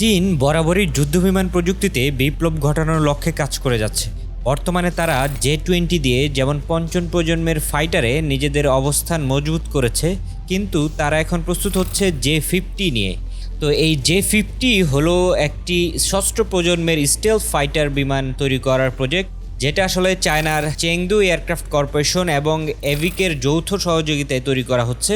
চীন বরাবরই যুদ্ধবিমান প্রযুক্তিতে বিপ্লব ঘটানোর লক্ষ্যে কাজ করে যাচ্ছে। বর্তমানে তারা জে টোয়েন্টি দিয়ে যেমন পঞ্চম প্রজন্মের ফাইটারে নিজেদের অবস্থান মজবুত করেছে, কিন্তু তারা এখন প্রস্তুত হচ্ছে জে ফিফটি নিয়ে। তো এই জে ফিফটি হলো একটি ষষ্ঠ প্রজন্মের স্টেল ফাইটার বিমান তৈরি করার প্রজেক্ট যেটা আসলে চায়নার চেংদু এয়ারক্রাফট কর্পোরেশন এবং এভিকের যৌথ সহযোগিতায় তৈরি করা হচ্ছে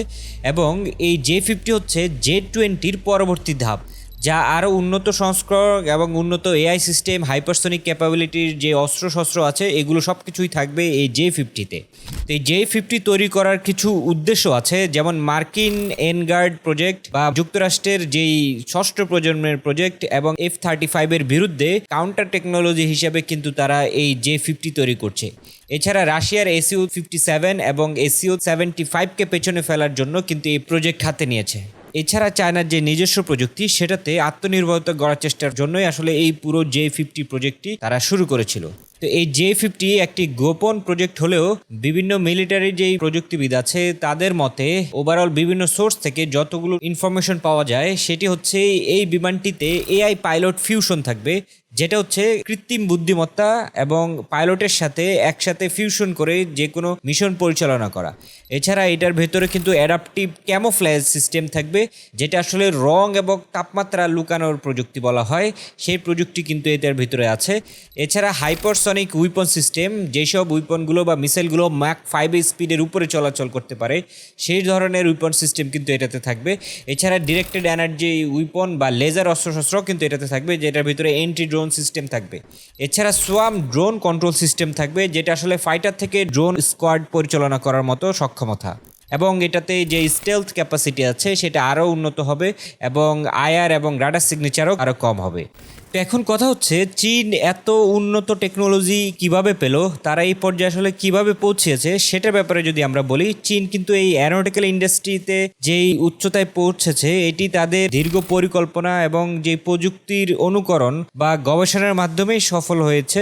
এবং এই জে ফিফটি হচ্ছে জে টোয়েন্টির পরবর্তী ধাপ। যা আরও উন্নত সংস্করণ এবং উন্নত এআই সিস্টেম, হাইপারসনিক ক্যাপাবিলিটির যে অস্ত্রশস্ত্র আছে, এগুলো সব কিছুই থাকবে এই জে ফিফটিতে। তো এই জে ফিফটি তৈরি করার কিছু উদ্দেশ্য আছে, যেমন মার্কিন এনগার্ড প্রজেক্ট বা যুক্তরাষ্ট্রের যেই ষষ্ঠ প্রজন্মের প্রজেক্ট এবং এফ থার্টি ফাইভের বিরুদ্ধে কাউন্টার টেকনোলজি হিসেবে কিন্তু তারা এই জে ফিফটি তৈরি করছে। এছাড়া রাশিয়ার এসিও ফিফটি সেভেন এবং এসিও সেভেন্টি ফাইভকে পেছনে ফেলার জন্য কিন্তু এই প্রজেক্ট হাতে নিয়েছে। এছাড়া চায়নার যে নিজস্ব প্রযুক্তি, সেটাতে আত্মনির্ভরতা গড়ার চেষ্টার জন্যই আসলে এই পুরো জে ফিফটি প্রজেক্টটি তারা শুরু করেছিল। তো এই জে ফিফটি একটি গোপন প্রজেক্ট হলেও বিভিন্ন মিলিটারি যেই প্রযুক্তিবিদ আছে, তাদের মতে ওভারঅল বিভিন্ন সোর্স থেকে যতগুলো ইনফরমেশন পাওয়া যায়, সেটি হচ্ছে এই বিমানটিতে এআই পাইলট ফিউশন থাকবে, যেটা হচ্ছে কৃত্রিম বুদ্ধিমত্তা এবং পাইলটের সাথে একসাথে ফিউশন করে যে কোনো মিশন পরিচালনা করা। এছাড়া এটার ভেতরে কিন্তু অ্যাডাপটিভ ক্যামোফ্ল্যাজ সিস্টেম থাকবে, যেটা আসলে রং এবং তাপমাত্রা লুকানোর প্রযুক্তি বলা হয়, সেই প্রযুক্তি কিন্তু এটার ভিতরে আছে। এছাড়া হাইপারসনিক উইপন সিস্টেম যেসব উইপনগুলো বা মিসাইলগুলো ম্যাক ফাইভ স্পিডের উপরে চলাচল করতে পারে, সেই ধরনের উইপন সিস্টেম কিন্তু এটাতে থাকবে। এছাড়া ডিরেক্টেড এনার্জি উইপন বা লেজার অস্ত্রশস্ত্র কিন্তু এটাতে থাকবে, যেটার ভিতরে এন্টি ড্রোন সিস্টেম থাকবে। এছাড়া সোয়াম ড্রোন কন্ট্রোল সিস্টেম থাকবে, যেটা আসলে ফাইটার থেকে ড্রোন স্কোয়াড পরিচালনা করার মতো সক্ষমতা। এবং এটাতে যে স্টেলথ ক্যাপাসিটি আছে, সেটা আরও উন্নত হবে এবং আয়ার এবং রাডার সিগনেচারও আরও কম হবে। তো এখন কথা হচ্ছে, চীন এত উন্নত টেকনোলজি কীভাবে পেল, তারা এই পর্যায়ে আসলে কীভাবে পৌঁছেছে, সেটার ব্যাপারে যদি আমরা বলি, চীন কিন্তু এই অ্যারোনটিক্যাল ইন্ডাস্ট্রিতে যেই উচ্চতায় পৌঁছেছে, এটি তাদের দীর্ঘ পরিকল্পনা এবং যে প্রযুক্তির অনুকরণ বা গবেষণার মাধ্যমেই সফল হয়েছে।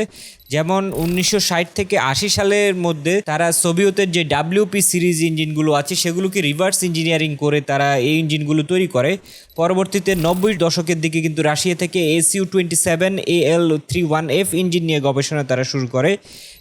যেমন উনিশশো ষাট থেকে আশি সালের মধ্যে তারা সোভিয়তের যে ডাব্লিউপি সিরিজ ইঞ্জিনগুলো আছে, সেগুলোকে রিভার্স ইঞ্জিনিয়ারিং করে তারা এই ইঞ্জিনগুলো তৈরি করে। পরবর্তীতে নব্বই দশকের দিকে কিন্তু রাশিয়া থেকে SU twenty seven A L three one F engine নিয়ে গবেষণা তারা শুরু করে।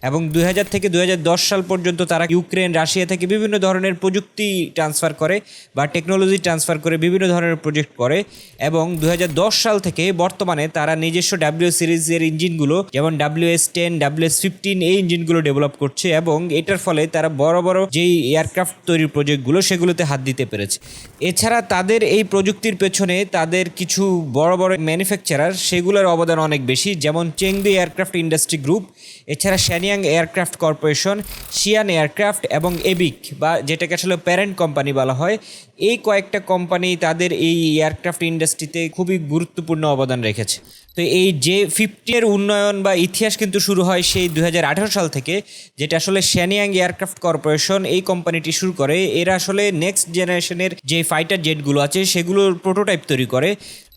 এবং দুই হাজার থেকে দু হাজার দশ সাল পর্যন্ত তারা ইউক্রেন, রাশিয়া থেকে বিভিন্ন ধরনের প্রযুক্তি ট্রান্সফার করে বা টেকনোলজি ট্রান্সফার করে বিভিন্ন ধরনের প্রজেক্ট করে এবং দু হাজার দশ সাল থেকে বর্তমানে তারা নিজস্ব ডাব্লিউ সিরিজের ইঞ্জিনগুলো যেমন W S ten W S fifteen এই ইঞ্জিনগুলো ডেভেলপ করছে এবং এটার ফলে তারা বড় বড় যেই এয়ারক্রাফট তৈরির প্রজেক্টগুলো সেগুলোতে হাত দিতে পেরেছে। এছাড়া তাদের এই প্রযুক্তির পেছনে তাদের কিছু বড় বড় ম্যানুফ্যাকচারার সেগুলোর অবদান অনেক বেশি, যেমন চেংদি এয়ারক্রাফট ইন্ডাস্ট্রি গ্রুপ এছাড়া Shenyang aircraft corporation, Xi'an aircraft এবং এবিক বা যেটাকে আসলে প্যারেন্ট কোম্পানি বলা হয়, এই কয়েকটা কোম্পানি তাদের এই এয়ারক্রাফট ইন্ডাস্ট্রিতে খুবই গুরুত্বপূর্ণ অবদান রেখেছে। তো এই যে ফিফটি এর উন্নয়ন বা ইতিহাস কিন্তু শুরু হয় সেই দু হাজার আঠেরো সাল থেকে, যেটা আসলে শ্যানিয়াং এয়ারক্রাফট কর্পোরেশন এই কোম্পানিটি শুরু করে। এরা আসলে নেক্সট জেনারেশনের যে ফাইটার জেটগুলো আছে, সেগুলোর প্রোটোটাইপ তৈরি করে।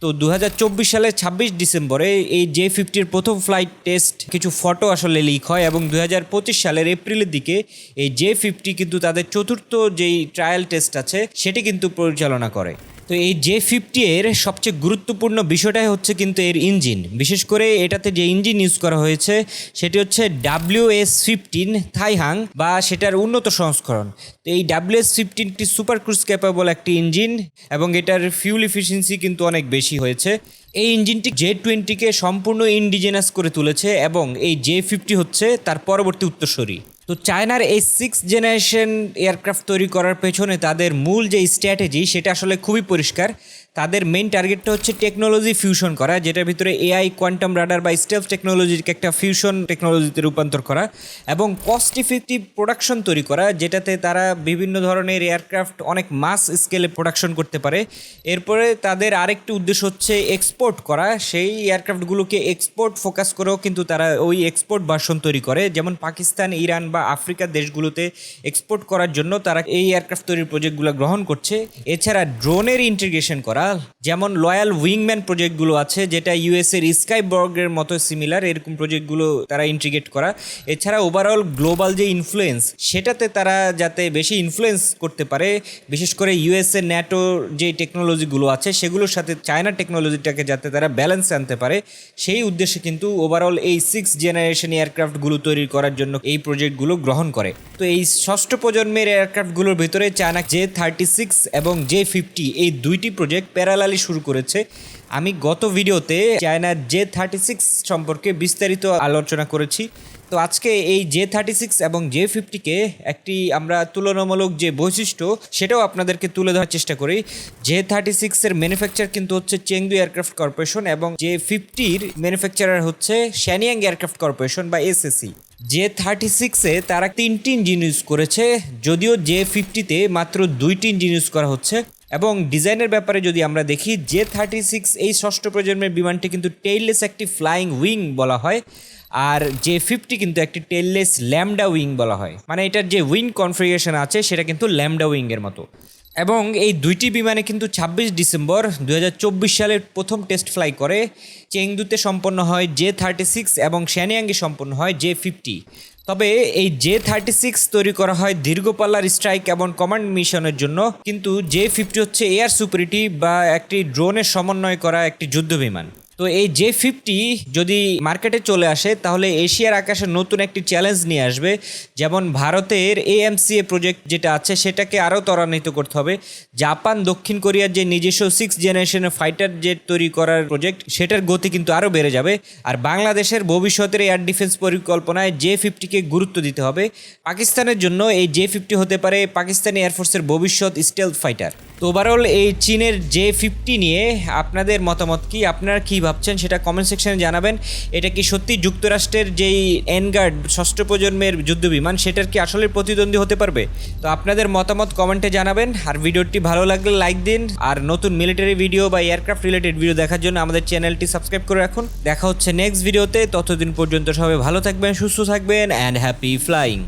তো দু হাজার চব্বিশ সালের ছাব্বিশ ডিসেম্বরে এই জে ফিফটির প্রথম ফ্লাইট টেস্ট কিছু ফটো আসলে লিক হয় এবং দু হাজার পঁচিশ সালের এপ্রিলের দিকে এই জে ফিফটি কিন্তু তাদের চতুর্থ যেই ট্রায়াল টেস্ট আছে, সেটি কিন্তু পরিচালনা করে। তো এই জে ফিফটি এর সবচেয়ে গুরুত্বপূর্ণ বিষয়টাই হচ্ছে কিন্তু এর ইঞ্জিন। বিশেষ করে এটাতে যে ইঞ্জিন ইউজ করা হয়েছে, সেটি হচ্ছে ডাব্লিউ এস ফিফটিন থাইহাং বা সেটার উন্নত সংস্করণ। তো এই ডাব্লিউ এস ফিফটিনটি সুপার ক্রুজ ক্যাপাবল একটি ইঞ্জিন এবং এটার ফিউল এফিসিয়েন্সি কিন্তু অনেক বেশি হয়েছে। এই ইঞ্জিনটি জে টোয়েন্টিকে সম্পূর্ণ ইন্ডিজেনাস করে তুলেছে এবং এই জে ফিফটি হচ্ছে তার পরবর্তী উত্তরসূরি। তো চায়নার এই সিক্স জেনারেশন এয়ারক্রাফট তৈরি করার পেছনে তাদের মূল যে স্ট্র্যাটেজি সেটা আসলে খুবই পরিষ্কার। তাদের মেইন টার্গেটটা হচ্ছে টেকনোলজি ফিউশন করা, যেটার ভিতরে এআই কোয়ান্টাম রাডার বা স্টেলস টেকনোলজিকে একটা ফিউশন টেকনোলজিতে রূপান্তর করা এবং কস্ট ইফেক্টিভ প্রোডাকশন তৈরি করা, যেটাতে তারা বিভিন্ন ধরনের এয়ারক্রাফট অনেক মাস স্কেলে প্রোডাকশন করতে পারে। এরপরে তাদের আরেকটি উদ্দেশ্য হচ্ছে এক্সপোর্ট করা, সেই এয়ারক্রাফটগুলোকে এক্সপোর্ট ফোকাস করেও কিন্তু তারা ওই এক্সপোর্ট ভার্সন তৈরি করে। যেমন পাকিস্তান, ইরান বা আফ্রিকার দেশগুলোতে এক্সপোর্ট করার জন্য তারা এই এয়ারক্রাফট তৈরির প্রজেক্টগুলো গ্রহণ করছে। এছাড়া ড্রোনের ইন্টিগ্রেশন করা paral. যেমন লয়াল উইংম্যান প্রজেক্টগুলো আছে, যেটা ইউএস এর স্কাই বর্গের মতো সিমিলার এরকম প্রজেক্টগুলো তারা ইন্টিগ্রেট করা। এছাড়া ওভারঅল গ্লোবাল যে ইনফ্লুয়েন্স সেটাতে তারা যাতে বেশি ইনফ্লুয়েন্স করতে পারে, বিশেষ করে ইউএস এর ন্যাটো যে টেকনোলজিগুলো আছে, সেগুলোর সাথে চায়না টেকনোলজিটাকে যাতে তারা ব্যালেন্স আনতে পারে, সেই উদ্দেশ্যে কিন্তু ওভারঅল এই সিক্স জেনারেশন এয়ারক্রাফটগুলো তৈরি করার জন্য এই প্রজেক্টগুলো গ্রহণ করে। তো এই ষষ্ঠ প্রজন্মের এয়ারক্রাফটগুলোর ভিতরে চায়না জে থার্টি সিক্স এবং জে ফিফটি এই দুইটি প্রজেক্ট প্যারালালি শুরু করেছে। আমি গত ভিডিওতে চায়নার জে থার্টি সিক্স সম্পর্কে বিস্তারিত আলোচনা করেছি। তো আজকে এই জে থার্টি সিক্স এবং জে ফিফটিকে একটি আমরা তুলনামূলক যে বৈশিষ্ট্য, সেটাও আপনাদেরকে তুলে ধরার চেষ্টা করি। জে থার্টি সিক্সের ম্যানুফ্যাকচার কিন্তু হচ্ছে চেংদু এয়ারক্রাফট কর্পোরেশন এবং জে ফিফটির ম্যানুফ্যাকচারার হচ্ছে শ্যানিয়াং এয়ারক্রাফট কর্পোরেশন বা এসএসসি জে থার্টি সিক্সে তারা তিনটি ইঞ্জিন ইউজ করেছে, যদিও জে ফিফটিতে মাত্র দুইটি ইঞ্জিন ইউজ করা হচ্ছে। এবং ডিজাইনের ব্যাপারে যদি আমরা দেখি জে থার্টি সিক্স এই ষষ্ঠ প্রজন্মের বিমানটি কিন্তু টেইললেস একটি ফ্লাইং উইং বলা হয়, আর জে ফিফটি কিন্তু একটি টেললেস ল্যামডা উইং বলা হয়। মানে এটার যে উইং কনফিগারেশন আছে, সেটা কিন্তু ল্যামডা উইংয়ের মতো। এবং এই দুইটি বিমানে কিন্তু ছাব্বিশ ডিসেম্বর দু হাজার চব্বিশ সালের প্রথম টেস্ট ফ্লাই করে, চেংদুতে সম্পন্ন হয় জে থার্টি সিক্স এবং শ্যানিয়াঙ্গে সম্পন্ন হয় জে ফিফটি তবে এই জে থার্টি সিক্স তৈরি করা হয় দীর্ঘপাল্লার স্ট্রাইক এবং কমান্ড মিশনের জন্য, কিন্তু জে ফিফটি হচ্ছে এয়ার সুপারিটি বা একটি ড্রোনের সমন্বয় করা একটি যুদ্ধ বিমান তো এই জে ফিফটি যদি মার্কেটে চলে আসে, তাহলে এশিয়ার আকাশে নতুন একটি চ্যালেঞ্জ নিয়ে আসবে। যেমন ভারতের এএমসিএ প্রজেক্ট যেটা আছে, সেটাকে আরও ত্বরান্বিত করতে হবে। জাপান, দক্ষিণ কোরিয়ার যে নিজস্ব সিক্স জেনারেশনের ফাইটার জেট তৈরি করার প্রজেক্ট সেটার গতি কিন্তু আরও বেড়ে যাবে। আর বাংলাদেশের ভবিষ্যতের এয়ার ডিফেন্স পরিকল্পনায় জে ফিফটিকে গুরুত্ব দিতে হবে। পাকিস্তানের জন্য এই জে ফিফটি হতে পারে পাকিস্তানি এয়ারফোর্সের ভবিষ্যৎ স্টেলথ ফাইটার তো ওভারঅল এই চীনের জে ফিফটি নিয়ে আপনাদের মতামত কি? আপনারা কী ভাবছেন, সেটা কমেন্ট সেকশনে জানাবেন। এটা কি সত্যি যুক্তরাষ্ট্রের যেই এনগার্ড ষষ্ঠ প্রজন্মের যুদ্ধ বিমান, সেটার কি আসলে প্রতিদ্বন্দ্বী হতে পারবে? তো আপনাদের মতামত কমেন্টে জানাবেন। আর ভিডিওটি ভালো লাগলে লাইক দিন। আর নতুন মিলিটারি ভিডিও বা এয়ারক্রাফট রিলেটেড ভিডিও দেখার জন্য আমাদের চ্যানেলটি সাবস্ক্রাইব করে রাখুন। দেখা হচ্ছে নেক্সট ভিডিওতে ততদিন পর্যন্ত সবাই ভালো থাকবেন, সুস্থ থাকবেন অ্যান্ড হ্যাপি ফ্লাইং